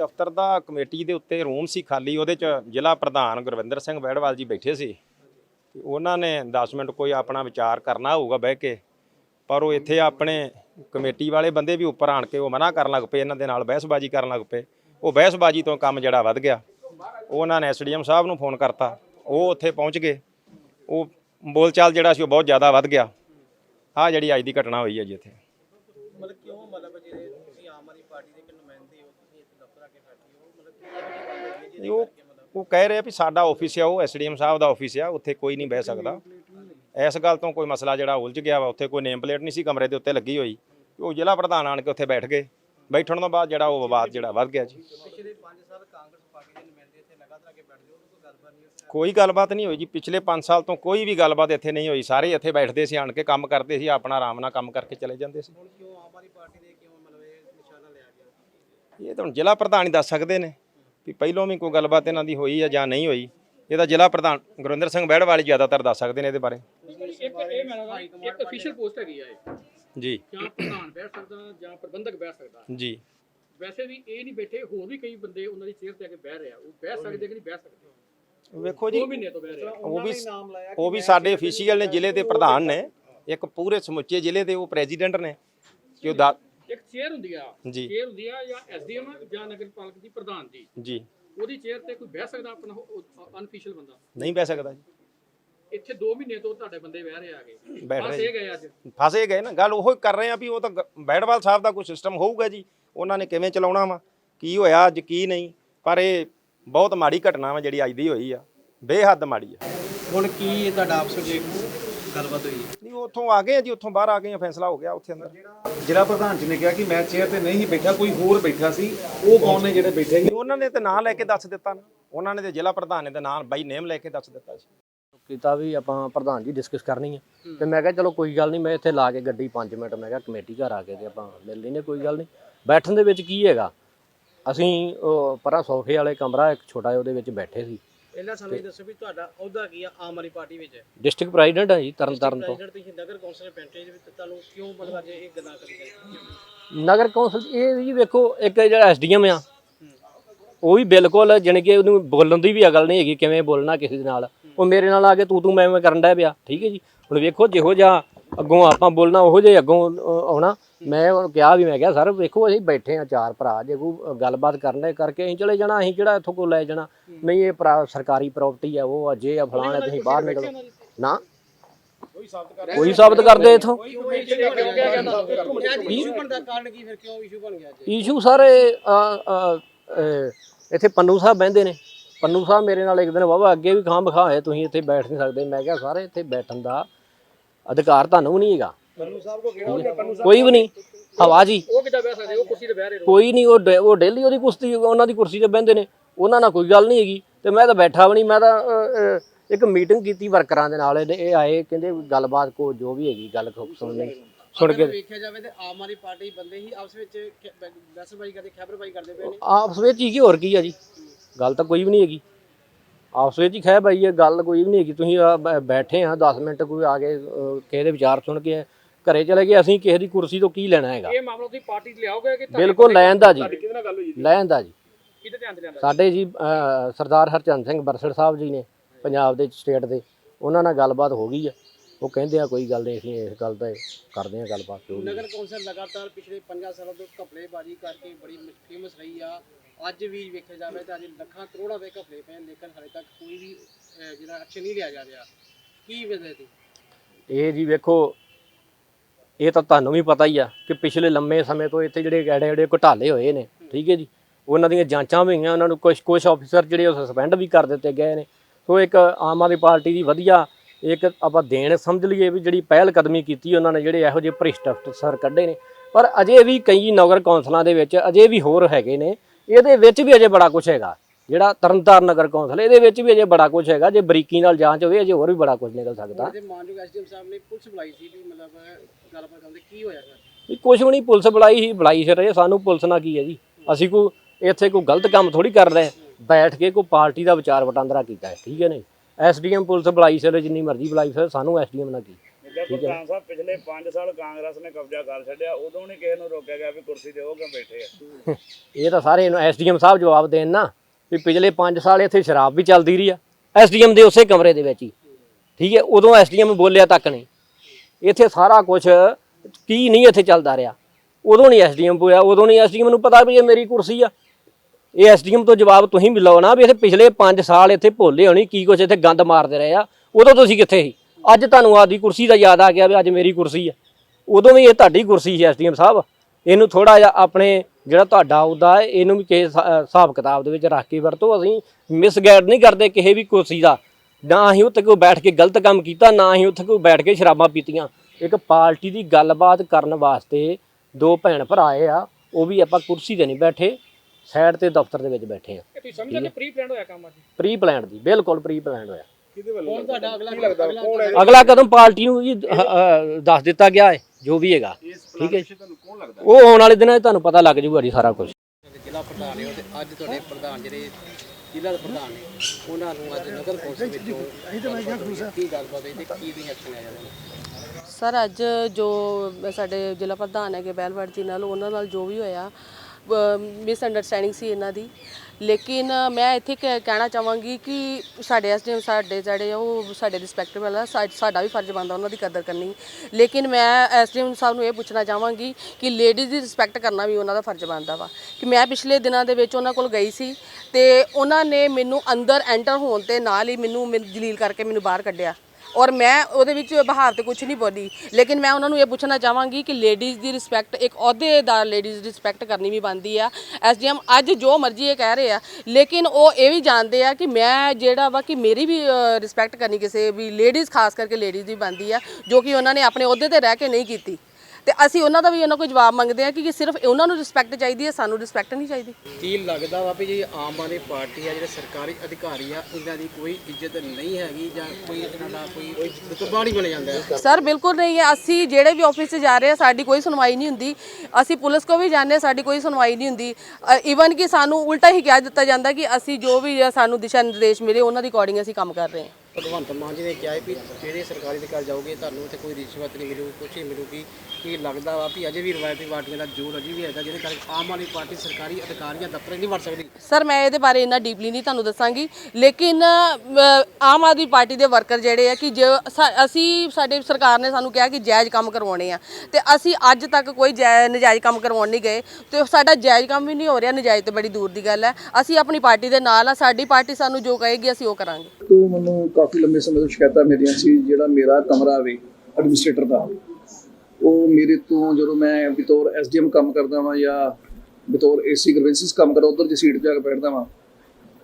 ਦਫ਼ਤਰ ਦਾ ਕਮੇਟੀ ਦੇ ਉੱਤੇ ਰੂਮ ਸੀ ਖਾਲੀ, ਉਹਦੇ ਚ ਜ਼ਿਲ੍ਹਾ ਪ੍ਰਧਾਨ ਗੁਰਵਿੰਦਰ ਸਿੰਘ ਬਹਿੜਵਾਲ ਜੀ ਬੈਠੇ ਸੀ। ਤੇ ਉਹਨਾਂ ਨੇ 10 ਮਿੰਟ ਕੋਈ ਆਪਣਾ ਵਿਚਾਰ ਕਰਨਾ ਹੋਊਗਾ ਬਹਿ ਕੇ, ਪਰ ਉਹ ਇੱਥੇ ਆਪਣੇ ਕਮੇਟੀ ਵਾਲੇ ਬੰਦੇ ਵੀ ਉੱਪਰ ਆਣ ਕੇ ਉਹ ਮਨਾ ਕਰਨ ਲੱਗ ਪਏ, ਇਹਨਾਂ ਦੇ ਨਾਲ ਬਹਿਸਬਾਜ਼ੀ ਕਰਨ ਲੱਗ ਪਏ। ਉਹ ਬਹਿਸਬਾਜ਼ੀ ਤੋਂ ਕੰਮ ਜਿਹੜਾ ਵੱਧ ਗਿਆ। ਉਹਨਾਂ ਨੇ ਐਸਡੀਐਮ ਸਾਹਿਬ ਨੂੰ ਫੋਨ ਕਰਤਾ। ਉਹ ਉੱਥੇ ਪਹੁੰਚ ਗਏ। ਉਹ ਬੋਲਚਾਲ ਜਿਹੜਾ ਸੀ ਉਹ ਬਹੁਤ ਜ਼ਿਆਦਾ ਵੱਧ ਗਿਆ। ਆ ਜਿਹੜੀ ਅੱਜ ਦੀ ਘਟਨਾ ਹੋਈ ਹੈ ਜੀ ਇੱਥੇ। ਮਤਲਬ ਕਿਉਂ ਮਤਲਬ ਜਿਹੜੇ ਤੁਸੀਂ ਆਮ ਆਦਮੀ ਪਾਰਟੀ ਦੇ ਇੱਕ ਨੁਮਾਇੰਦੇ ਹੋ ਤੁਸੀਂ ਇੱਥੇ ਦਫ਼ਤਰ ਆ ਕੇ ਬੈਠੇ ਹੋ ਮਤਲਬ ਕੀ ਇਹੋ ਜਿਹੀ ਗੱਲ ਹੋਈ ਹੈ ਜਿਹਦੇ ਉਹ ਉਹ ਕਹਿ ਰਹੇ ਵੀ ਸਾਡਾ ਆਫਿਸ ਆ ਉਹ ਐਸਡੀਐਮ ਸਾਹਿਬ ਦਾ ਆਫਿਸ ਆ ਉੱਥੇ ਕੋਈ ਨਹੀਂ ਬਹਿ ਸਕਦਾ। ਇਸ ਗੱਲ ਤੋਂ ਕੋਈ ਮਸਲਾ ਜਿਹੜਾ ਉਲਝ ਗਿਆ ਵਾ ਉੱਥੇ ਕੋਈ ਨੇਮ ਪਲੇਟ ਨਹੀਂ ਸੀ ਕਮਰੇ ਦੇ ਉੱਤੇ ਲੱਗੀ ਹੋਈ। ਉਹ ਜ਼ਿਲ੍ਹਾ ਪ੍ਰਧਾਨ ਆਣ ਕੇ ਉੱਥੇ ਬੈਠ ਗਏ। ਬੈਠਣ ਤੋਂ ਬਾਅਦ ਜਿਹੜਾ ਉਹ ਵਿਵਾਦ ਜਿਹੜਾ ਵੱਧ ਗਿਆ ਜੀ। ਪਿਛਲੇ 5 ਸਾਲ ਕਾਂਗਰਸ ਪਾਰਟੀ ਦੇ ਨੁਮਾਇੰਦੇ ਇੱਥੇ ਲਗਾਤਾਰ ਆ ਕੇ ਬੈਠਦੇ ਹੋ ਉਹਨੂੰ ਕੋਈ ਗੱਲਬਾਤ ਨਹੀਂ ਹੋਈ ਕੋਈ ਗੱਲਬਾਤ ਨਹੀਂ ਹੋਈ ਜੀ। ਪਿਛਲੇ 5 ਸਾਲ ਤੋਂ ਕੋਈ ਵੀ ਗੱਲਬਾਤ ਇੱਥੇ ਨਹੀਂ ਹੋਈ। ਸਾਰੇ ਇੱਥੇ ਬੈਠਦੇ ਸੀ ਆਣ ਕੇ ਕੰਮ ਕਰਦੇ ਸੀ ਆਪਣਾ ਆਰਾਮ ਨਾਲ ਕੰਮ ਕਰਕੇ ਚਲੇ ਜਾਂਦੇ ਸੀ। ਹੁਣ ਕਿਉਂ ਆਮ ਆਦਮੀ ਪਾਰਟੀ ਦੇ ਕਿਉਂ ਮਤਲਬ ਇਹ ਨਿਸ਼ਾਨਾ ਲਿਆ ਗਿਆ? ਇਹ ਤਾਂ ਹੁਣ ਜ਼ਿਲ੍ਹਾ ਪ੍ਰਧਾਨ ਹੀ ਦੱਸ ਸਕਦੇ ਨੇ। ਵੀ ਪਹਿਲੋਂ ਵੀ ਕੋਈ ਗੱਲਬਾਤ ਇਹਨਾਂ ਦੀ ਹੋਈ ਹੈ ਜਾਂ ਨਹੀਂ ਹੋਈ ਇਹ ਤਾਂ ਜ਼ਿਲ੍ਹਾ ਪ੍ਰਧਾਨ ਗੁਰਿੰਦਰ ਸਿੰਘ ਬਹਿੜਵਾਲ ਜ਼ਿਆਦਾਤਰ ਦੱਸ ਸਕਦੇ ਨੇ ਇਹਦੇ ਬਾਰੇ। ਇੱਕ ਇਹ ਮੈਨੂੰ ਇੱਕ ਅਫੀਸ਼ੀਅਲ ਪੋਸਟ ਹੈਗੀ ਆ ਇਹ। ਜੀ। ਜਾਂ ਪ੍ਰਧਾਨ ਬੈਠ ਸਕਦਾ ਜਾਂ ਪ੍ਰਬੰਧਕ ਬੈਠ ਸਕਦਾ। ਜੀ। ਵੈਸੇ ਵੀ ਇਹ ਨਹੀਂ ਬੈਠੇ ਹੋਰ ਵੀ ਕਈ ਬੰਦੇ ਉਹਨਾਂ ਦੀ ਚੇਅਰ ਤੇ ਆ ਕੇ ਬਹਿ ਰਹੇ ਆ। ਉਹ ਬਹਿ ਸਕਦੇ ਕਿ ਨਹੀਂ ਬਹਿ ਸਕਦੇ? ਵੇਖੋ ਜੀ ਦੋ ਮਹੀਨੇ ਤੋਂ ਬਹਿ ਰਹੇ ਆ। ਉਹ ਵੀ ਉਹ ਵੀ ਸਾਡੇ ਅਫੀਸ਼ੀਅਲ ਨੇ ਜ਼ਿਲ੍ਹੇ ਦੇ ਪ੍ਰਧਾਨ ਨੇ। ਇੱਕ ਪੂਰੇ ਸਮੁੱਚੇ ਜ਼ਿਲ੍ਹੇ ਦੇ ਉਹ ਪ੍ਰੈਜ਼ੀਡੈਂਟ ਨੇ ਕਿ ਉਹ ਦਾ ਇੱਕ ਚੇਅਰ ਹੁੰਦੀ ਆ ਜੀ। ਚੇਅਰ ਹੁੰਦੀ ਆ ਜਾਂ ਐਸਡੀਐਮ ਜਾਂ ਨਗਰ ਪਾਲਿਕ ਦੀ ਪ੍ਰਧਾਨ ਜੀ ਜੀ। ਉਹਦੀ ਚੇਅਰ ਤੇ ਕੋਈ ਬਹਿ ਸਕਦਾ ਆਪਣਾ ਅਨਫੀਸ਼ੀਅਲ ਬੰਦਾ? ਨਹੀਂ ਬਹਿ ਸਕਦਾ ਜੀ। ਇੱਥੇ 2 ਮਹੀਨੇ ਤੋਂ ਤੁਹਾਡੇ ਬੰਦੇ ਬਹਿ ਰਹੇ ਆਗੇ ਬੈਠ ਰਹੇ ਇਹ ਗਏ ਅੱਜ? ਫਸੇ ਗਏ ਨਾ। ਗੱਲ ਉਹੋ ਹੀ ਕਰ ਰਹੇ ਆ ਵੀ ਉਹ ਤਾਂ ਗ- ਸਾਹਿਬ ਦਾ ਕੋਈ ਸਿਸਟਮ ਹੋਊਗਾ ਜੀ। ਉਹਨਾਂ ਨੇ ਕਿਵੇਂ ਚਲਾਉਣਾ ਵਾ? ਕੀ ਹੋਇਆ ਅੱਜ ਕੀ ਨਹੀਂ? ਪਰ ਇਹ ਬਹੁਤ ਮਾੜੀ ਘਟਨਾ ਵਾ ਜਿਹੜੀ ਅੱਜ ਦੀ ਹੋਈ ਆ। ਬੇਹੱਦ ਮਾੜੀ ਆ। ਹੁਣ ਕੀ ਤੁਹਾਡਾ ਆਪਸ ਵਿੱਚ ਗੱਲਬਾਤ ਹੋਈ ਨਹੀਂ ਉੱਥੋਂ ਆ ਗਏ ਆ ਜੀ ਉੱਥੋਂ ਬਾਹਰ ਆ ਗਏ ਆ ਫੈਸਲਾ ਹੋ ਗਿਆ ਉੱਥੇ ਅੰਦਰ। ਜ਼ਿਲ੍ਹਾ ਪ੍ਰਧਾਨ ਜੀ ਨੇ ਕਿਹਾ ਕਿ ਮੈਂ ਚੇਅਰ ਤੇ ਨਹੀਂ ਬੈਠਾ ਕੋਈ ਹੋਰ ਬੈਠਾ ਸੀ ਉਹ ਕੌਣ ਨੇ ਜਿਹੜੇ ਬੈਠੇ ਨਹੀਂ, ਉਹਨਾਂ ਨੇ ਤੇ ਨਾਂ ਲੈ ਕੇ ਦੱਸ ਦਿੱਤਾ ਨਾ। ਉਹਨਾਂ ਨੇ ਤੇ ਜ਼ਿਲ੍ਹਾ ਪ੍ਰਧਾਨ ਨੇ ਤੇ ਨਾਂ ਬਾਈ ਨੇਮ ਲੈ ਕੇ ਦੱਸ ਦਿੱਤਾ ਸੀ। ਕੀਤਾ ਵੀ ਆਪਾਂ ਪ੍ਰਧਾਨ ਜੀ ਡਿਸਕਸ ਕਰਨੀ ਹੈ। ਤੇ ਮੈਂ ਕਿਹਾ ਚਲੋ ਕੋਈ ਗੱਲ ਨਹੀਂ ਮੈਂ ਇੱਥੇ ਲਾ ਕੇ ਗੱਡੀ 5 ਮਿੰਟ ਮੈਂ ਕਿਹਾ ਕਮੇਟੀ ਘਰ ਆ ਕੇ ਤੇ ਆਪਾਂ ਮਿਲ ਲੈਨੇ ਕੋਈ ਗੱਲ ਨਹੀਂ। ਬੈਠਣ ਦੇ ਵਿੱਚ ਕੀ ਹੈਗਾ? ਅਸੀਂ ਉਹ ਪਰਾਂ ਸੋਫੇ ਵਾਲੇ ਕਮਰਾ ਇੱਕ ਛੋਟਾ ਜਿਹਾ ਉਹਦੇ ਵਿੱਚ ਬੈਠੇ ਸੀ। ਪਹਿਲਾਂ ਸਾਨੂੰ ਇਹ ਦੱਸੋ ਵੀ ਤੁਹਾਡਾ ਅਹੁਦਾ ਕੀ ਆ ਆਮ ਆਦਮੀ ਪਾਰਟੀ ਵਿੱਚ? ਡਿਸਟ੍ਰਿਕਟ ਪ੍ਰੈਜ਼ੀਡੈਂਟ ਹਾਂ ਜੀ ਤਰਨ ਤਾਰਨ ਤੋਂ। ਪ੍ਰੈਜ਼ੀਡੈਂਟ ਤੁਸੀਂ ਨਗਰ ਕੌਂਸਲ ਬੈਠੇ ਜੀ ਤੁਹਾਨੂੰ ਕਿਉਂ ਮਤਲਬ ਅੱਜ ਇਹ ਗੱਲਾਂ ਕਰੀ ਗਏ ਨਗਰ ਕੌਂਸਲ ਇਹ ਜੀ ਵੇਖੋ ਇੱਕ ਜਿਹੜਾ ਐਸਡੀਐਮ ਆ ਉਹ ਵੀ ਬਿਲਕੁਲ ਜਾਣੀ ਕਿ ਉਹਨੂੰ ਬੋਲਣ ਦੀ ਵੀ ਅਕਲ ਨਹੀਂ ਹੈਗੀ ਕਿਵੇਂ ਬੋਲਣਾ ਕਿਸੇ ਦੇ ਨਾਲ। ਉਹ ਮੇਰੇ ਨਾਲ ਆ ਕੇ ਤੂੰ ਤੂੰ ਮੈਂ ਮੈਂ ਕਰਨ ਡਿਆ ਪਿਆ ਠੀਕ ਹੈ ਜੀ? ਹੁਣ ਵੇਖੋ ਜਿਹੋ ਜਿਹਾ ਅੱਗੋਂ ਆਪਾਂ ਬੋਲਣਾ ਉਹੋ ਜਿਹਾ ਅੱਗੋਂ ਆਉਣਾ। ਮੈਂ ਉਹਨੂੰ ਕਿਹਾ ਵੀ ਮੈਂ ਕਿਹਾ ਸਰ ਵੇਖੋ ਅਸੀਂ ਬੈਠੇ ਆ ਚਾਰ ਭਰਾ ਜੇ ਕੋਈ ਗੱਲਬਾਤ ਕਰਨੇ ਕਰਕੇ ਅਸੀਂ ਚਲੇ ਜਾਣਾ ਅਸੀਂ ਕਿਹੜਾ ਇੱਥੋਂ ਕੋ ਲੈ ਜਾਣਾ? ਨਹੀਂ ਇਹ ਭਰਾ ਸਰਕਾਰੀ ਪ੍ਰਾਪਰਟੀ ਆ ਉਹ ਅਜੇ ਆ ਫਲਾਣਾ ਤੁਸੀਂ ਬਾਹਰ ਨਿਕਲੋ। ਨਾ। ਕੋਈ ਸਾਬਤ ਕਰਦੇ ਇਥੋਂ? ਇਸ਼ੂ ਬਣਦਾ ਕਾਰਨ ਕੀ ਫਿਰ ਕਿਉਂ ਇਸ਼ੂ ਬਣ ਗਿਆ ਅੱਜ ਇਸ਼ੂ ਸਾਰੇ ਇੱਥੇ ਪੰਨੂ ਸਾਹਿਬ ਬਹਿੰਦੇ ਨੇ। ਪੰਨੂ ਸਾਹਿਬ ਮੇਰੇ ਨਾਲ ਇੱਕ ਦਿਨ ਵਾਵਾ ਅੱਗੇ ਵੀ ਖਾਂ ਬਖਾ ਹੋਏ ਤੁਸੀਂ ਇੱਥੇ ਬੈਠ ਨਹੀਂ ਸਕਦੇ। ਮੈਂ ਕਿਹਾ ਸਾਰੇ ਇੱਥੇ ਬੈਠਣ ਦਾ ਅਧਿਕਾਰ ਤੁਹਾਨੂੰ ਵੀ ਨਹੀਂ ਹੈਗਾ। ਪੰਨੂ ਸਾਹਿਬ ਕੋ ਕਿਹੜਾ ਪੰਨੂ ਕੋਈ ਵੀ ਨਹੀਂ। ਹਵਾ ਜੀ। ਉਹ ਕਿੱਦਾਂ ਬਹਿ ਸਕਦੇ ਉਹ ਕੁਰਸੀ ਤੇ ਬਹਿ ਰਹੇ ਕੋਈ ਨਹੀਂ ਉਹ ਡੇ- ਉਹ ਡੇਲੀ ਉਹਦੀ ਕੁਰਸੀ ਉਹਨਾਂ ਦੀ ਕੁਰਸੀ ਤੇ ਬਹਿੰਦੇ ਨੇ। ਉਹਨਾਂ ਨਾਲ ਕੋਈ ਗੱਲ ਨਹੀਂ ਹੈਗੀ। ਤੇ ਮੈਂ ਤਾਂ ਬੈਠਾ ਵੀ ਨਹੀਂ। ਮੈਂ ਤਾਂ ਅ, ਅ, ਇੱਕ ਮੀਟਿੰਗ ਕੀਤੀ ਵਰਕਰਾਂ ਦੇ ਨਾਲ। ਇਹਦੇ- ਇਹ ਆਏ ਕਹਿੰਦੇ ਗੱਲਬਾਤ ਕੋ ਜੋ ਵੀ ਹੈਗੀ ਗੱਲ ਸੁਣਨੀ ਸੁਣ ਕੇ ਵੇਖਿਆ ਜਾਵੇ ਤੇ ਆਮ ਆਦਮੀ ਪਾਰਟੀ ਬੰਦੇ ਹੀ ਆਪਸ ਵਿੱਚ ਦਸਬਾਈ ਕਰਦੇ ਖੈਬਰਬਾਈ ਕਰਦੇ ਪਏ ਨੇ। ਆਪਸ ਵਿੱਚ ਹੀ ਕੀ ਹੋਰ ਕੀ ਆ ਜੀ। ਗੱਲ ਤਾਂ ਕੋਈ ਵੀ ਨਹੀਂ ਹੈਗੀ। ਆਪਸ ਵਿੱਚ ਹੀ ਖਹਿ ਬਈ ਇਹ ਗੱਲ ਕੋਈ ਵੀ ਨਹੀਂ ਹੈਗੀ। ਤੁਸੀਂ ਆ ਬ- ਬੈਠੇ ਆ 10 ਮਿੰਟ ਕੋਈ ਆ ਕੇ ਕਿਸੇ ਦੇ ਵਿਚਾਰ ਸੁਣ ਕੇ ਘਰੇ ਚਲੇ ਗਏ ਅਸੀਂ ਕਿਸੇ ਦੀ ਕੁਰਸੀ ਤੋਂ ਕੀ ਲੈਣਾ ਹੈਗਾ? ਇਹ ਮਾਮਲਾ ਤੁਸੀਂ ਪਾਰਟੀ 'ਚ ਲਿਆਓਗੇ ਕਿ ਤੁਹਾਡੇ ਬਿਲਕੁਲ ਲੈਣ ਦਾ ਜੀ। ਕਿਹਦੇ ਨਾਲ ਗੱਲ ਹੋਈ ਲੈਣ ਦਾ ਜੀ। ਕਿਹਦੇ ਧਿਆਨ ਤੇ ਲਿਆਂਦਾ ਸਾਡੇ ਜੀ ਅਹ, ਸਰਦਾਰ ਹਰਚੰਦ ਸਿੰਘ ਬਰਸੜ ਸਾਹਿਬ ਜੀ ਨੇ ਪੰਜਾਬ ਦੇ ਸਟੇਟ ਦੇ ਉਹਨਾਂ ਨਾਲ ਗੱਲਬਾਤ ਹੋ ਗਈ ਆ। ਉਹ ਕਹਿੰਦੇ ਆ ਕੋਈ ਗੱਲ ਨਹੀਂ ਅਸੀਂ ਇਸ ਗੱਲ ਤੇ ਕਰਦੇ ਆ ਗੱਲਬਾਤ ਜੋ ਵੀ। ਨਗਰ ਕੌਂਸਲ ਲਗਾਤਾਰ ਪਿਛਲੇ 5 ਸਾਲਾਂ ਤੋਂ ਘਪਲੇਬਾਜ਼ੀ ਕਰਕੇ ਬੜੀ ਫੇਮਸ ਰਹੀ ਆ। ਅੱਜ ਵੀ ਵੇਖਿਆ ਜਾਵੇ ਤਾਂ ਅੱਜ ਲੱਖਾਂ ਕਰੋੜਾਂ ਦੇ ਘਪਲੇ ਪਏ ਨੇ, ਲੇਕਿਨ ਹਾਲੇ ਤੱਕ ਕੋਈ ਵੀ ਅਹ, ਜਿਹੜਾ ਐਕਸ਼ਨ ਨਹੀਂ ਲਿਆ ਜਾ ਰਿਹਾ। ਕੀ ਵਜ੍ਹਾ ਸੀ ਇਹ ਜੀ ਵੇਖੋ ਇਹ ਤਾਂ ਤੁਹਾਨੂੰ ਵੀ ਪਤਾ ਹੀ ਆ ਕਿ ਪਿਛਲੇ ਲੰਮੇ ਸਮੇਂ ਤੋਂ ਇੱਥੇ ਜਿਹੜੇ ਗੈੜੇ ਜਿਹੜੇ ਘੁਟਾਲੇ ਹੋਏ ਨੇ, ਠੀਕ ਹੈ ਜੀ। ਉਹਨਾਂ ਦੀਆਂ ਜਾਂਚਾਂ ਵੀ ਹੋਈਆਂ, ਉਹਨਾਂ ਨੂੰ ਕੁਝ ਕੁਝ ਆਫੀਸਰ ਜਿਹੜੇ ਉਹ ਸਸਪੈਂਡ ਵੀ ਕਰ ਦਿੱਤੇ ਗਏ ਨੇ। ਸੋ ਇੱਕ ਆਮ ਆਦਮੀ ਪਾਰਟੀ ਦੀ ਵਧੀਆ ਇੱਕ ਆਪਾਂ ਦੇਣ ਸਮਝ ਲਈਏ ਵੀ ਜਿਹੜੀ ਪਹਿਲ ਕਦਮੀ ਕੀਤੀ ਉਹਨਾਂ ਨੇ, ਜਿਹੜੇ ਇਹੋ ਜਿਹੇ ਭ੍ਰਿਸ਼ਟ ਅਫਸਰ ਕੱਢੇ ਨੇ। ਪਰ ਅਜੇ ਵੀ ਕਈ ਨਗਰ ਕੌਂਸਲਾਂ ਦੇ ਵਿੱਚ ਅਜੇ ਵੀ ਹੋਰ ਹੈਗੇ ਨੇ, ਇਹਦੇ ਵਿੱਚ ਵੀ ਅਜੇ ਬੜਾ ਕੁਝ ਹੈਗਾ। ਜਿਹੜਾ ਤਰਨਤਾਰਨ ਨਗਰ ਕੌਂਸਲ ਇਹਦੇ ਵਿੱਚ ਵੀ ਅਜੇ ਬੜਾ ਕੁਝ ਹੈਗਾ ਜੇ ਬਰੀਕੀ ਨਾਲ ਜਾਂਚ ਹੋਵੇ ਅਜੇ ਹੋਰ ਵੀ ਬੜਾ ਕੁਝ ਨਿਕਲ ਸਕਦਾ। ਤੇ ਮਾਨਯੋਗ ਐਸਡੀਐਮ ਸਾਹਿਬ ਨੇ ਪੁਲਿਸ ਬੁਲਾਈ ਸੀ ਵੀ ਮਤਲਬ ਗੱਲਬਾਤ ਕਰਦੇ ਕੀ ਹੋਇਆ ਸਰ? ਵੀ ਕੁਛ ਵੀ ਨਹੀਂ ਪੁਲਿਸ ਬੁਲਾਈ ਹੀ ਬੁਲਾਈ ਫਿਰ ਰਹੇ ਸਾਨੂੰ ਪੁਲਿਸ ਨਾਲ ਕੀ ਹੈ ਜੀ? ਅਸੀਂ ਕੋਈ ਇੱਥੇ ਕੋਈ ਗਲਤ ਕੰਮ ਥੋੜੀ ਕਰ ਰਹੇ ਬੈਠ ਕੇ ਕੋਈ ਪਾਰਟੀ ਦਾ ਵਿਚਾਰ ਵਟਾਂਦਰਾ ਕੀਤਾ ਹੈ ਠੀਕ ਹੈ ਨਹੀਂ? ਐਸਡੀਐਮ ਪੁਲਿਸ ਬੁਲਾਈ ਫਿਰ ਜਿੰਨੀ ਮਰਜ਼ੀ ਬੁਲਾਈ ਫਿਰ ਸਾਨੂੰ ਐਸਡੀਐਮ ਨਾਲ ਕੀ? ਪ੍ਰਧਾਨ ਸਾਹਿਬ ਪਿਛਲੇ 5 ਸਾਲ ਕਾਂਗਰਸ ਨੇ ਕਬਜ਼ਾ ਕਰ ਛੱਡਿਆ ਉਦੋਂ ਨਹੀਂ ਕਿਸੇ ਨੂੰ ਰੋਕਿਆ ਗਿਆ ਵੀ ਕੁਰਸੀ ਤੇ ਉਹ ਕਿਉਂ ਬੈਠੇ ਆ? ਇਹ ਤਾਂ ਸਾਰੇ ਇਹਨੂੰ ਐਸਡੀਐਮ ਸਾਹਿਬ ਜਵਾਬ ਦੇਣ ਨਾ। ਵੀ ਪਿਛਲੇ 5 ਸਾਲ ਇੱਥੇ ਸ਼ਰਾਬ ਵੀ ਚੱਲਦੀ ਰਹੀ ਆ। ਐਸਡੀਐਮ ਦੇ ਉਸੇ ਕਮਰੇ ਦੇ ਵਿੱਚ ਹੀ। ਠੀਕ ਹੈ, ਉਦੋਂ ਐਸਡੀਐਮ ਬੋਲਿਆ ਤੱਕ ਨਹੀਂ। ਇੱਥੇ ਸਾਰਾ ਕੁਝ ਕੀ ਨਹੀਂ ਇੱਥੇ ਚੱਲਦਾ ਰਿਹਾ। ਉਦੋਂ ਨਹੀਂ ਐਸਡੀਐਮ ਬੋਲਿਆ, ਉਦੋਂ ਨਹੀਂ ਐਸਡੀਐਮ ਨੂੰ ਪਤਾ ਵੀ ਇਹ ਮੇਰੀ ਕੁਰਸੀ ਆ। ਇਹ ਐਸਡੀਐਮ ਤੋਂ ਜਵਾਬ ਤੁਸੀਂ ਵੀ ਲਓ ਨਾ ਵੀ ਇੱਥੇ ਪਿਛਲੇ 5 ਸਾਲ ਇੱਥੇ ਭੋਲੇ ਹੋਣੀ, ਕੀ ਕੁਛ ਇੱਥੇ ਗੰਦ ਮਾਰਦੇ ਰਹੇ ਆ। ਉਦੋਂ ਤੁਸੀਂ ਕਿੱਥੇ ਸੀ? ਅੱਜ ਤੁਹਾਨੂੰ ਆਦੀ ਕੁਰਸੀ ਦਾ ਯਾਦ ਆ ਗਿਆ ਵੀ ਅੱਜ ਮੇਰੀ ਕੁਰਸੀ ਆ। ਉਦੋਂ ਵੀ ਇਹ ਤੁਹਾਡੀ ਕੁਰਸੀ ਸੀ ਐਸਡੀਐਮ ਸਾਹਿਬ। ਇਹਨੂੰ ਥੋੜਾ ਜਿਹਾ ਆਪਣੇ ਜਿਹੜਾ ਤੁਹਾਡਾ ਉਹਦਾ ਹੈ ਇਹਨੂੰ ਵੀ ਕਿਸੇ ਹਿਸਾਬ ਕਿਤਾਬ ਦੇ ਵਿੱਚ ਰੱਖ ਕੇ ਵਰਤੋ। ਅਸੀਂ ਮਿਸਗਾਈਡ ਨਹੀਂ ਕਰਦੇ ਕਿਸੇ ਵੀ ਕੁਰਸੀ ਦਾ। ਨਾ ਅਸੀਂ ਉੱਥੇ ਕੋਈ ਬੈਠ ਕੇ ਗਲਤ ਕੰਮ ਕੀਤਾ ਨਾ ਅਸੀਂ ਉੱਥੇ ਕੋਈ ਬੈਠ ਕੇ ਸ਼ਰਾਬਾਂ ਪੀਤੀਆਂ। ਇੱਕ ਪਾਰਟੀ ਦੀ ਗੱਲਬਾਤ ਕਰਨ ਵਾਸਤੇ ਦੋ ਭੈਣ ਭਰਾ ਆਏ ਆ ਉਹ ਵੀ ਆਪਾਂ ਕੁਰਸੀ ਤੇ ਨਹੀਂ ਬੈਠੇ ਸਾਈਡ ਤੇ ਦਫ਼ਤਰ ਦੇ ਵਿੱਚ ਬੈਠੇ ਆ। ਤੁਸੀਂ ਸਮਝਦੇ ਕਿ ਪ੍ਰੀ ਪਲਾਨ ਹੋਇਆ ਕੰਮ ਅੱਜ? ਪ੍ਰੀ ਪਲਾਨ ਦੀ ਬਿਲਕੁਲ ਪ੍ਰੀ ਪਲਾਨ ਹੋਇਆ ਕੌਣ ਤੁਹਾਡਾ ਅਗਲਾ ਹੈ? ਕਦਮ ਪਾਰਟੀ ਨੂੰ ਜੀ ਦੱਸ ਦਿੱਤਾ ਗਿਆ ਹੈ। ਜੋ ਵੀ ਹੈਗਾ। ਠੀਕ ਹੈ ਜੀ। ਤੁਹਾਨੂੰ ਕੌਣ ਲੱਗਦਾ? ਉਹ ਆਉਣ ਵਾਲੇ ਦਿਨਾਂ 'ਚ ਤੁਹਾਨੂੰ ਪਤਾ ਲੱਗ ਜਾਊਗਾ ਜੀ ਸਾਰਾ ਕੁਝ ਜ਼ਿਲ੍ਹਾ ਪ੍ਰਧਾਨ ਨੇ ਤੇ ਅੱਜ ਤੁਹਾਡੇ ਪ੍ਰਧਾਨ ਜਿਹੜੇ ਜ਼ਿਲ੍ਹਾ ਦੇ ਪ੍ਰਧਾਨ ਨੇ ਉਹਨਾਂ ਨੂੰ ਅੱਜ ਨਗਰ ਕੌਂਸਲ ਵਿੱਚੋਂ ਕੀ ਗੱਲਬਾਤ ਹੋਈ ਤੇ ਕੀ ਵੀ ਐਕਸ਼ਨ ਲਿਆ ਜਾਵੇ ਸਰ ਅੱਜ ਜੋ ਸਾਡੇ ਜ਼ਿਲ੍ਹਾ ਪ੍ਰਧਾਨ ਹੈਗੇ ਬੈਲਵੜ ਜੀ ਨਾਲ ਉਹਨਾਂ ਨਾਲ ਜੋ ਵੀ ਹੋਇਆ ਮਿਸ ਅੰਡਰਸਟੈਂਡਿੰਗ ਸੀ ਇਹਨਾਂ ਦੀ। ਲੇਕਿਨ ਮੈਂ ਇੱਥੇ ਕ- ਕਹਿਣਾ ਚਾਹਾਂਗੀ ਕਿ ਸਾਡੇ ਐਸਡੀਐਮ ਸਾਡੇ ਜਿਹੜੇ ਉਹ ਸਾਡੇ ਰਿਸਪੈਕਟੇਬਲ ਆ ਸਾ- ਸਾਡਾ ਵੀ ਫਰਜ਼ ਬਣਦਾ ਉਹਨਾਂ ਦੀ ਕਦਰ ਕਰਨੀ। ਲੇਕਿਨ ਮੈਂ ਐਸਡੀਐਮ ਸਾਹਿਬ ਨੂੰ ਇਹ ਪੁੱਛਣਾ ਚਾਹਾਂਗੀ ਕਿ ਲੇਡੀਜ਼ ਦੀ ਰਿਸਪੈਕਟ ਕਰਨਾ ਵੀ ਉਹਨਾਂ ਦਾ ਫਰਜ਼ ਬਣਦਾ ਵਾ। ਕਿ ਮੈਂ ਪਿਛਲੇ ਦਿਨਾਂ ਦੇ ਵਿੱਚ ਉਹਨਾਂ ਕੋਲ ਗਈ ਸੀ ਤੇ ਉਹਨਾਂ ਨੇ ਮੈਨੂੰ ਅੰਦਰ ਐਂਟਰ ਹੋਣ ਤੇ ਨਾਲ ਹੀ ਮੈਨੂੰ ਮੈਨੂੰ ਜਲੀਲ ਕਰਕੇ ਮੈਨੂੰ ਬਾਹਰ ਕੱਢਿਆ। ਔਰ ਮੈਂ ਉਹਦੇ ਵਿੱਚ ਬਹਾਰ ਤੇ ਕੁਝ ਨਹੀਂ ਬੋਲੀ ਲੇਕਿਨ ਮੈਂ ਉਹਨਾਂ ਨੂੰ ਇਹ ਪੁੱਛਣਾ ਚਾਹਾਂਗੀ ਕਿ ਲੇਡੀਜ਼ ਦੀ ਰਿਸਪੈਕਟ ਇੱਕ ਅਹੁਦੇਦਾਰ ਲੇਡੀਜ਼ ਦੀ ਰਿਸਪੈਕਟ ਕਰਨੀ ਵੀ ਬਣਦੀ ਆ। ਐਸਡੀਐਮ ਅੱਜ ਜੋ ਮਰਜ਼ੀ ਇਹ ਕਹਿ ਰਹੇ ਆ, ਲੇਕਿਨ ਉਹ ਇਹ ਵੀ ਜਾਣਦੇ ਆ ਕਿ ਮੈਂ ਜਿਹੜਾ ਵਾ ਕਿ ਮੇਰੀ ਵੀ ਰਿਸਪੈਕਟ ਕਰਨੀ ਕਿਸੇ ਵੀ ਲੇਡੀਜ਼ ਖਾਸ ਕਰਕੇ ਲੇਡੀਜ਼ ਦੀ ਬਣਦੀ ਆ, ਜੋ ਕਿ ਉਹਨਾਂ ਨੇ ਆਪਣੇ ਅਹੁਦੇ ਤੇ ਰਹਿ ਕੇ ਨਹੀਂ ਕੀਤੀ। ਤੇ ਅਸੀਂ ਉਹਨਾਂ ਦਾ ਵੀ ਉਹਨਾਂ ਕੋਲ ਜਵਾਬ ਮੰਗਦੇ ਆ ਕਿ ਸਿਰਫ ਉਹਨਾਂ ਨੂੰ ਰਿਸਪੈਕਟ ਚਾਹੀਦੀ ਹੈ ਸਾਨੂੰ ਰਿਸਪੈਕਟ ਨਹੀਂ ਚਾਹੀਦੀ। ਕੀ ਲੱਗਦਾ ਵਾ ਵੀ ਜੀ ਆਮ ਆਦਮੀ ਪਾਰਟੀ ਆ ਜਿਹੜੇ ਸਰਕਾਰੀ ਅਧਿਕਾਰੀ ਆ ਇਹਨਾਂ ਦੀ ਕੋਈ ਇੱਜ਼ਤ ਨਹੀਂ ਹੈਗੀ ਜਾਂ ਕੋਈ ਇਹਨਾਂ ਦਾ ਕੋਈ ਰੁਤਬਾ ਨਹੀਂ ਬਣਿਆ ਜਾਂਦਾ? ਸਰ ਬਿਲਕੁਲ ਨਹੀਂ ਹੈ। ਅਸੀਂ ਜਿਹੜੇ ਵੀ ਆਫਿਸ 'ਚ ਜਾ ਰਹੇ ਆ ਸਾਡੀ ਕੋਈ ਸੁਣਵਾਈ ਨਹੀਂ ਹੁੰਦੀ। ਅਸੀਂ ਪੁਲਿਸ ਕੋ ਵੀ ਜਾਂਦੇ ਸਾਡੀ ਕੋਈ ਸੁਣਵਾਈ ਨਹੀਂ ਹੁੰਦੀ। ਈਵਨ ਕਿ ਸਾਨੂੰ ਉਲਟਾ ਹੀ ਕਹਿ ਦਿੱਤਾ ਜਾਂਦਾ ਕਿ ਅਸੀਂ ਜੋ ਵੀ ਸਾਨੂੰ ਦਿਸ਼ਾ ਨਿਰਦੇਸ਼ ਮਿਲੇ ਉਹਨਾਂ ਦੀ ਅਕੋਰਡਿੰਗ ਅਸੀਂ ਕੰਮ ਕਰ ਰਹੇ ਹਾਂ। ਭਗਵੰਤ ਮਾਨ ਜੀ ਨੇ ਕਿਹਾ ਹੈ ਵੀ ਜਿਹੜੇ ਸਰਕਾਰੀ ਅਧਿਕਾਰੀ ਜਾਓਗੇ ਤੁਹਾਨੂੰ ਉੱਥੇ ਕੋਈ ਰਿਸ਼ਵਤ ਨਹੀਂ ਮਿਲੂ ਕੁਛ ਨਹੀਂ ਮਿਲੂਗੀ। ਕੀ ਲੱਗਦਾ ਵਾ ਵੀ ਅਜੇ ਵੀ ਰਵਾਇਤੀ ਪਾਰਟੀਆਂ ਦਾ ਜੋਰ ਅਜੇ ਵੀ ਹੈਗਾ ਜਿਹਦੇ ਕਰਕੇ ਆਮ ਆਦਮੀ ਪਾਰਟੀ ਸਰਕਾਰੀ ਅਧਿਕਾਰੀਆਂ ਦਫ਼ਤਰ ਨਹੀਂ ਵੜ ਸਕਦੀ? ਸਰ ਮੈਂ ਇਹਦੇ ਬਾਰੇ ਇੰਨਾ ਡੀਪਲੀ ਨਹੀਂ ਤੁਹਾਨੂੰ ਦੱਸਾਂਗੀ ਲੇਕਿਨ ਆਮ ਆਦਮੀ ਪਾਰਟੀ ਦੇ ਵਰਕਰ ਜਿਹੜੇ ਆ ਕਿ ਜੇ ਅਸੀਂ ਸਾਡੇ ਸਰਕਾਰ ਨੇ ਸਾਨੂੰ ਕਿਹਾ ਕਿ ਜਾਇਜ਼ ਕੰਮ ਕਰਵਾਉਣੇ ਆ ਤੇ ਅਸੀਂ ਅੱਜ ਤੱਕ ਕੋਈ ਜਾਇ- ਨਜਾਇਜ਼ ਕੰਮ ਕਰਵਾਉਣ ਨਹੀਂ ਗਏ ਤੇ ਸਾਡਾ ਜਾਇਜ਼ ਕੰਮ ਵੀ ਨਹੀਂ ਹੋ ਰਿਹਾ ਨਜਾਇਜ਼ ਤੇ ਬੜੀ ਦੂਰ ਦੀ ਗੱਲ ਹੈ। ਅਸੀਂ ਆਪਣੀ ਪਾਰਟੀ ਦੇ ਨਾਲ ਆ ਸਾਡੀ ਪਾਰਟੀ ਸਾਨੂੰ ਜੋ ਕਹੇਗੀ ਅਸੀਂ ਉਹ ਕਰਾਂਗੇ। ਤੋਂ ਮੈਨੂੰ ਕਾਫੀ ਲੰਬੇ ਸਮੇਂ ਤੋਂ ਸ਼ਿਕਾਇਤਾਂ ਮੇਰੀਆਂ ਸੀ, ਜਿਹੜਾ ਮੇਰਾ ਕਮਰਾ ਵੇ ਐਡਮਿਨਿਸਟ੍ਰੇਟਰ ਦਾ। ਉਹ ਮੇਰੇ ਤੋਂ ਜਦੋਂ ਮੈਂ ਬਤੌਰ ਐਸਡੀਐਮ ਕੰਮ ਕਰਦਾ ਵਾਂ ਜਾਂ ਬਤੌਰ ਏਸੀ ਗਰਵੈਂਸਿਸ ਕੰਮ ਕਰਦਾ, ਉਧਰ ਦੀ ਸੀਟ ਜਾ ਕੇ ਬੈਠਦਾ ਵਾਂ।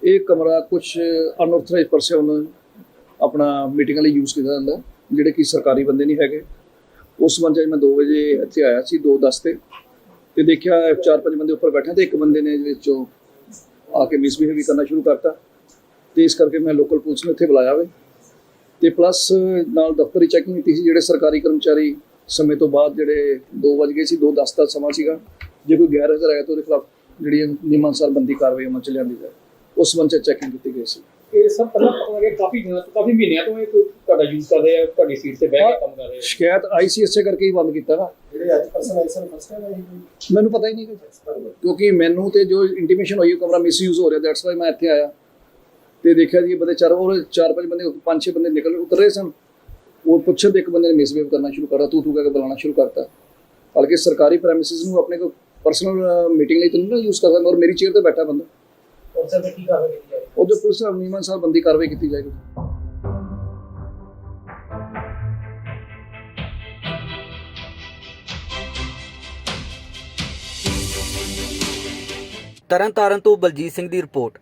ਇਹ ਕਮਰਾ ਕੁਝ ਅਨਆਥੋਰਾਈਜ਼ਡ ਪਰਸਨ ਆਪਣਾ ਮੀਟਿੰਗ ਲਈ ਯੂਜ਼ ਕੀਤਾ ਜਾਂਦਾ, ਜਿਹੜੇ ਕਿ ਸਰਕਾਰੀ ਬੰਦੇ ਨਹੀਂ ਹੈਗੇ। ਉਸ ਸੰਬੰਧ 'ਚ ਮੈਂ 2 ਵਜੇ ਇੱਥੇ ਆਇਆ ਸੀ 2:10 ਤੇ। ਤੇ ਦੇਖਿਆ ਚਾਰ ਪੰਜ ਬੰਦੇ ਉੱਪਰ ਬੈਠੇ ਤੇ ਇੱਕ ਬੰਦੇ ਨੇ ਜਿਹਦੇ ਚੋਂ ਆ ਕੇ ਮਿਸਬਿਹੇਵ ਕਰਨਾ ਸ਼ੁਰੂ ਕਰਤਾ। ਤੇ ਇਸ ਕਰਕੇ ਮੈਂ ਲੋਕਲ ਪੁਲਿਸ ਨੂੰ ਇੱਥੇ ਬੁਲਾਇਆ ਵੇ। ਤੇ ਪਲੱਸ ਨਾਲ ਦਫ਼ਤਰੀ ਚੈਕਿੰਗ ਕੀਤੀ ਸੀ ਜਿਹੜੇ ਸਰਕਾਰੀ ਕਰਮਚਾਰੀ ਸਮੇਂ ਤੋਂ ਬਾਅਦ ਜਿਹੜੇ 2 ਵਜ ਗਏ ਸੀ 2:10 ਦਾ ਸਮਾਂ ਸੀਗਾ। ਜੇ ਕੋਈ ਗੈਰ ਹਾਜ਼ਰ ਆਇਆ ਤਾਂ ਉਹਦੇ ਖਿਲਾਫ ਜਿਹੜੀ ਨਿਯਮਾਂ ਅਨੁਸਾਰ ਬੰਦੀ ਕਾਰਵਾਈ ਅਮਲ ਚ ਲਿਆਂਦੀ ਜਾਏ। ਉਸ ਸੰਬੰਧ ਚ ਚੈਕਿੰਗ ਕੀਤੀ ਗਈ ਸੀ। ਇਹ ਸਭ ਪਹਿਲਾਂ ਪਤਾ ਲੱਗਿਆ ਕਾਫੀ ਦਿਨਾਂ ਤੋਂ ਕਾਫੀ ਮਹੀਨਿਆਂ ਤੋਂ ਇਹ ਤੁਹਾਡਾ ਯੂਜ਼ ਕਰ ਰਹੇ ਆ ਤੁਹਾਡੀ ਸੀਟ ਤੇ ਬਹਿ ਕੇ ਕੰਮ ਕਰ ਰਹੇ। ਆ ਸ਼ਿਕਾਇਤ ਆਈਸੀਐਸਏ ਕਰਕੇ ਹੀ ਬੰਦ ਕੀਤਾ ਨਾ। ਜਿਹੜੇ ਅੱਜ ਪਰਸਨ ਆਈ ਸਨ ਮੈਨੂੰ ਪਤਾ ਹੀ ਨਹੀਂ। ਕਿਉਂਕਿ ਮੈਨੂੰ ਤੇ ਜੋ ਇੰਟੀਮੇਸ਼ਨ ਹੋਈ ਉਹ ਕਮਰਾ ਮਿਸਯੂਜ਼ ਹੋ ਰਿਹਾ ਦੈਟਸ ਵਾਈ ਮੈਂ ਇੱਥੇ ਆਇਆ। ਤੇ ਦੇਖਿਆ ਜੀ ਬੰਦੇ ਚਾਰ ਉਹ ਚਾਰ ਪੰਜ ਬੰਦੇ ਪੰਜ ਛੇ ਬੰਦੇ ਨਿਕਲ ਉਤਰ ਰਹੇ ਸਨ। ਉਹ ਪੁੱਛਣ ਤੇ ਇੱਕ ਬੰਦੇ ਨੇ ਮਿਸਬਿਹੇਵ ਕਰਨਾ ਸ਼ੁਰੂ ਕਰਤਾ ਤੂੰ ਤੂੰ ਕਹਿ ਕੇ ਬੁਲਾਉਣਾ ਸ਼ੁਰੂ ਕਰਤਾ। ਹਾਲਾਂਕਿ ਸਰਕਾਰੀ ਪ੍ਰੈਮਿਸਿਸ ਨੂੰ ਆਪਣੇ ਕੋ ਪਰਸਨਲ ਮੀਟਿੰਗ ਲਈ ਤਾਂ ਨਹੀਂ ਯੂਜ਼ ਕਰ ਸਕਦਾ ਔਰ ਮੇਰੀ ਚੇਅਰ ਤੇ ਬੈਠਾ ਬੰਦਾ। ਉਹ ਜੋ ਪੁਲਿਸ ਨਾਲ ਨਿਯਮਾਂ ਅਨੁਸਾਰ ਬੰਦੀ ਕਾਰਵਾਈ ਕੀਤੀ ਜਾਏਗੀ। ਤਰਨਤਾਰਨ ਤੋਂ ਬਲਜੀਤ ਸਿੰਘ ਦੀ ਰਿਪੋਰਟ।